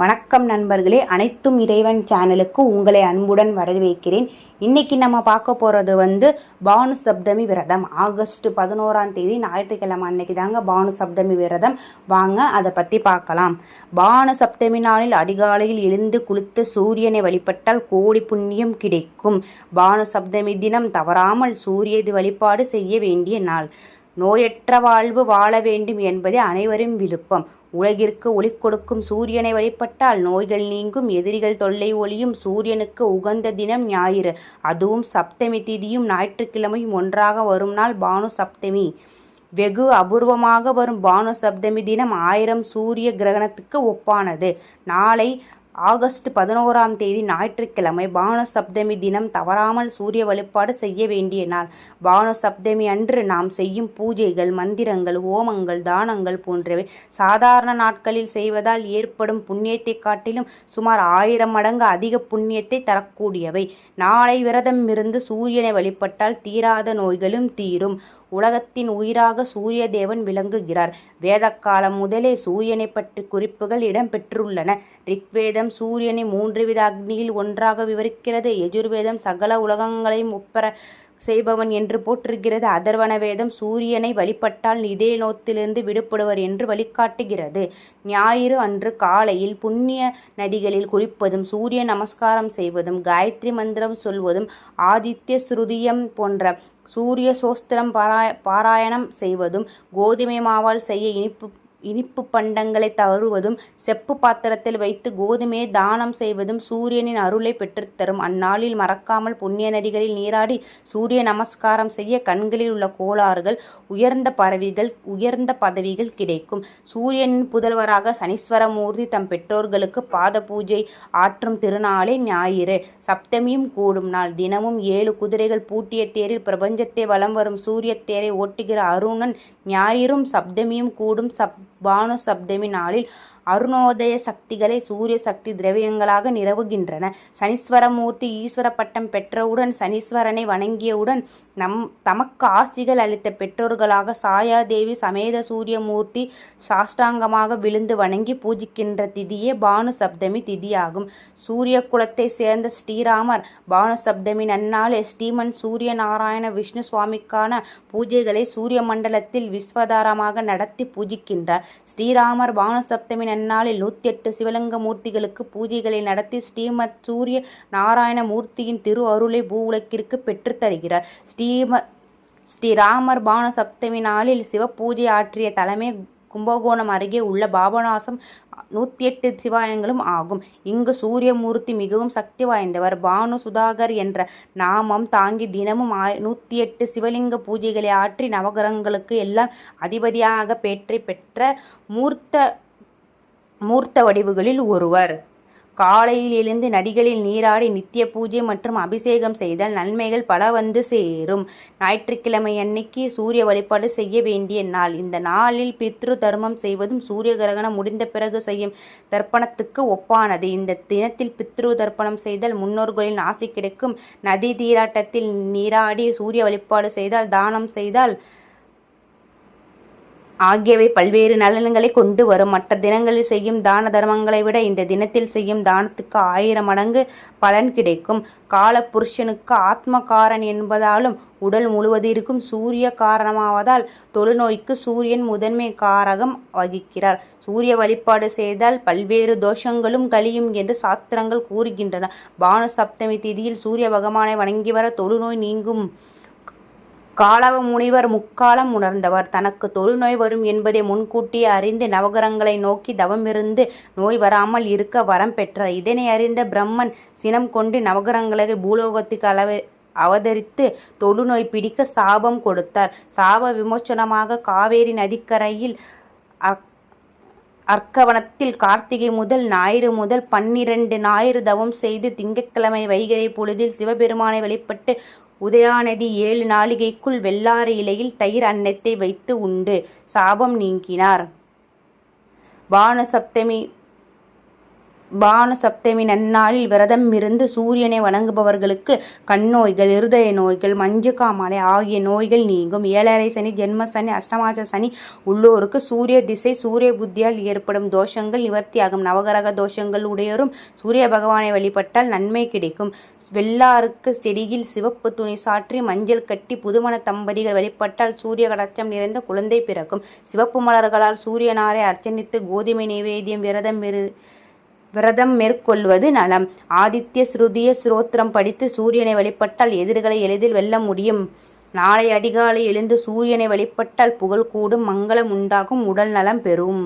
வணக்கம் நண்பர்களே. அனைத்தும் இறைவன் சேனலுக்கு உங்களை அன்புடன் வரவேற்கிறேன். இன்னைக்கு நம்ம பார்க்க போகிறது வந்து பானு சப்தமி விரதம். ஆகஸ்ட் பதினோராம் தேதி ஞாயிற்றுக்கிழமை அன்னைக்கு தாங்க பானு சப்தமி விரதம். வாங்க அதை பற்றி பார்க்கலாம். பானு சப்தமி நாளில் அதிகாலையில் எழுந்து குளித்து சூரியனை வழிபட்டால் கோடி புண்ணியம் கிடைக்கும். பானு சப்தமி தினம் தவறாமல் சூரிய வழிபாடு செய்ய வேண்டிய நாள். நோயற்ற வாழ்வு வாழ வேண்டும் என்பதே அனைவரும் விருப்பம். உலகிற்கு ஒளி கொடுக்கும் சூரியனை வழிபட்டால் நோய்கள் நீங்கும் எதிரிகள் தொல்லை ஒளியும் சூரியனுக்கு உகந்த தினம் ஞாயிறு. அதுவும் சப்தமி திதியும் ஞாயிற்றுக்கிழமையும் ஒன்றாக வரும் நாள் பானு சப்தமி. வெகு அபூர்வமாக வரும் பானு சப்தமி தினம் ஆயிரம் சூரிய கிரகணத்துக்கு ஒப்பானது. நாளை ஆகஸ்ட் பதினோராம் தேதி ஞாயிற்றுக்கிழமை பானு சப்தமி தினம் தவறாமல் சூரிய வழிபாடு செய்ய வேண்டிய நாள் பானு சப்தமி அன்று நாம் செய்யும் பூஜைகள் மந்திரங்கள் ஹோமங்கள் தானங்கள் போன்றவை சாதாரண நாட்களில் செய்வதால் ஏற்படும் புண்ணியத்தை காட்டிலும் சுமார் ஆயிரம் மடங்கு அதிக புண்ணியத்தை தரக்கூடியவை. நாளை விரதம் இருந்து சூரியனை வழிபட்டால் தீராத நோய்களும் தீரும். உலகத்தின் உயிராக சூரிய தேவன் விளங்குகிறார். வேதக்காலம் முதலே சூரியனை பற்றி குறிப்புகள் இடம்பெற்றுள்ளன ரிக்வேதம் சூரியனை மூன்று வித அக்னியில் ஒன்றாக விவரிக்கிறது. எஜுர்வேதம் சகல உலகங்களையும் ஒப்பர செய்பவன் என்று போற்றுகிறது. அதர்வன வேதம் சூரியனை வழிபட்டால் இதே நோத்திலிருந்து விடுபடுவர் என்று வழிகாட்டுகிறது. ஞாயிறு அன்று காலையில் புண்ணிய நதிகளில் குளிப்பதும் சூரிய நமஸ்காரம் செய்வதும் காயத்ரி மந்திரம் சொல்வதும் ஆதித்ய ஸ்ருதியம் போன்ற சூரிய சோஸ்திரம் பாராய பாராயணம் செய்வதும் கோதுமை மாவால் செய்ய இனிப்பு இனிப்பு பண்டங்களை தருவதும் செப்பு பாத்திரத்தில் வைத்து கோதுமையை தானம் செய்வதும் சூரியனின் அருளை பெற்றுத்தரும். அந்நாளில் மறக்காமல் புண்ணிய நதிகளில் நீராடி சூரிய நமஸ்காரம் செய்ய கண்களில் உள்ள கோளாறுகள் உயர்ந்த பறவைகள் உயர்ந்த பதவிகள் கிடைக்கும். சூரியனின் புதல்வராக சனீஸ்வரமூர்த்தி தம் பெற்றோர்களுக்கு பாத பூஜை ஆற்றும் திருநாளே ஞாயிறு. சப்தமியும் கூடும் நாள். தினமும் ஏழு குதிரைகள் பூட்டிய தேரில் பிரபஞ்சத்தை வலம் வரும் சூரிய தேரை ஓட்டுகிற அருணன் ஞாயிறும் சப்தமியும் கூடும். சப் பானு சப்தமி நாளில் அருணோதய சக்திகளை சூரிய சக்தி திரவியங்களாக நிறவுகின்றன சனீஸ்வரமூர்த்தி ஈஸ்வர பட்டம் பெற்றவுடன் சனீஸ்வரனை வணங்கியவுடன் நம் தமக்கு ஆஸ்திகள் அளித்த பெற்றோர்களாக சாயாதேவி சமேத சூரியமூர்த்தி சாஷ்டாங்கமாக விழுந்து வணங்கி பூஜிக்கின்ற திதியே பானு சப்தமி திதியாகும். சூரிய குலத்தை சேர்ந்த ஸ்ரீராமர் பானு சப்தமி நன்னாளே ஸ்ரீமன் சூரிய நாராயண விஷ்ணு சுவாமிக்கான பூஜைகளை சூரிய மண்டலத்தில் விஸ்வதாரமாக நடத்தி பூஜிக்கின்றார். ஸ்ரீராமர் பானு சப்தமி நன்னாளில் நூற்றி எட்டு சிவலிங்க மூர்த்திகளுக்கு பூஜைகளை நடத்தி ஸ்ரீமத் சூரிய நாராயண மூர்த்தியின் திரு அருளை பூவுலகிற்கு பெற்றுத் தருகிறார். ஸ்ரீம ஸ்ரீராமர் பானு சப்தமி நாளில் சிவபூஜை ஆற்றிய தலைமை கும்பகோணம் அருகே உள்ள பாபநாசம் நூற்றி எட்டு சிவாயங்களும் ஆகும். இங்கு சூரியமூர்த்தி மிகவும் சக்தி வாய்ந்தவர். பானு சுதாகர் என்ற நாமம் தாங்கி தினமும் ஆய் நூற்றி எட்டு சிவலிங்க பூஜைகளை ஆற்றி நவகிரகங்களுக்கு எல்லாம் அதிபதியாக பேற்றை பெற்ற மூர்த்த மூர்த்த வடிவுகளில் ஒருவர். காலையில் எழுந்து நதிகளில் நீராடி நித்திய பூஜை மற்றும் அபிஷேகம் செய்தால் நன்மைகள் பல வந்து சேரும். ஞாயிற்றுக்கிழமை அன்னைக்கு சூரிய வழிபாடு செய்ய வேண்டிய நாள். இந்த நாளில் பித்ரு தர்மம் செய்வதும் சூரிய கிரகணம் முடிந்த பிறகு செய்யும் தர்ப்பணத்துக்கு ஒப்பானது. இந்த தினத்தில் பித்ரு தர்ப்பணம் செய்தால் முன்னோர்களின் ஆசை கிடைக்கும். நதி தீராட்டத்தில் நீராடி சூரிய வழிபாடு செய்தால் தானம் செய்தால் ஆகியவை பல்வேறு நலன்களை கொண்டு வரும். மற்ற தினங்களில் செய்யும் தான தர்மங்களை விட இந்த தினத்தில் செய்யும் தானத்துக்கு ஆயிரம் மடங்கு பலன் கிடைக்கும். கால புருஷனுக்கு ஆத்மகாரன் என்பதாலும் உடல் முழுவதிற்கும் சூரிய காரணமாவதால் தொழுநோய்க்கு சூரியன் முதன்மை காரகம் வகிக்கிறார். சூரிய வழிபாடு செய்தால் பல்வேறு தோஷங்களும் கழியும் என்று சாஸ்திரங்கள் கூறுகின்றன. பானு சப்தமி திதியில் சூரிய பகவானை வணங்கி வர தொழுநோய் நீங்கும். காலவ முனிவர் முக்காலம் உணர்ந்தவர். தனக்கு தொழுநோய் வரும் என்பதை முன்கூட்டியே அறிந்து நவகரங்களை நோக்கி தவமிருந்து நோய் வராமல் இருக்க வரம் பெற்றார். இதனை அறிந்த பிரம்மன் சினம் கொண்டு நவகரங்களை பூலோகத்துக்கு அளவு அவதரித்து தொழுநோய் பிடிக்க சாபம் கொடுத்தார். சாப விமோச்சனமாக காவேரி நதிக்கரையில் அர்க்கவனத்தில் கார்த்திகை முதல் ஞாயிறு முதல் பன்னிரண்டு ஞாயிறு தவம் செய்து திங்கட்கிழமை வைகரை பொழுதில் சிவபெருமானை வழிபட்டு உதயாநதி ஏழு நாளிகைக்குள் வெள்ளாறு இலையில் தயிர் அன்னத்தை வைத்து உண்டு. சாபம் நீங்கினார். பானுசப்தமி பானு சப்தமி நன்னாளில் விரதம் இருந்து சூரியனை வணங்குபவர்களுக்கு கண்ணோய்கள் இருதய நோய்கள் மஞ்சக்காமாலை ஆகிய நோய்கள் நீங்கும். ஏழரை சனி ஜென்ம சனி அஷ்டமாச சனி உள்ளோருக்கு சூரிய திசை சூரிய புத்தியால் ஏற்படும் தோஷங்கள் நிவர்த்தியாகும். நவகரக தோஷங்கள் உடையோரும் சூரிய பகவானை வழிபட்டால் நன்மை கிடைக்கும். வெள்ளாருக்கு செடியில் சிவப்பு துணி சாற்றி மஞ்சள் கட்டி புதுமண தம்பதிகள் வழிபட்டால் சூரிய கடாட்சம் நிறைந்த குழந்தை பிறக்கும். சிவப்பு மலர்களால் சூரியனாரை அர்ச்சனித்து கோதுமை நைவேத்தியம் விரதம் இரு விரதம் மேற்கொள்வது நலம். ஆதித்ய ஸ்ருதிய ஸ்ரோத்திரம் படித்து சூரியனை வழிபட்டால் எதிர்களை எளிதில் வெல்ல முடியும். நாளை அதிகாலை எழுந்து சூரியனை வழிபட்டால் புகழ் கூடும் மங்களம் உண்டாகும் உடல் நலம் பெறும்.